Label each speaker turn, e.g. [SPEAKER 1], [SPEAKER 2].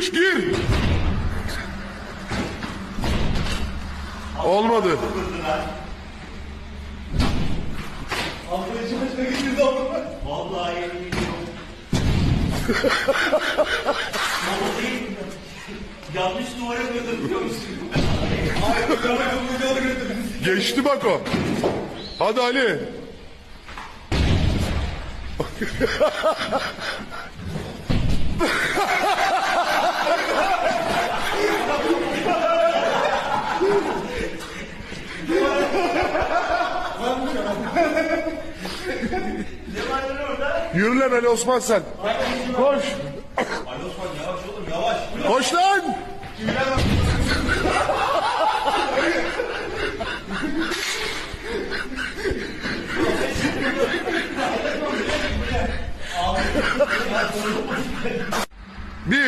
[SPEAKER 1] Gir. Olmadı.
[SPEAKER 2] Vallahi yemin ediyorum. Baba değil mi? Yanlış duvara koydum biliyor musun?
[SPEAKER 1] Geçti bak o. Hadi Ali.
[SPEAKER 2] ne var lan orada?
[SPEAKER 1] Yürü lan Ali Osman sen. Koş.
[SPEAKER 2] Ali Osman yavaş oğlum yavaş.
[SPEAKER 1] Koş lan. Bir.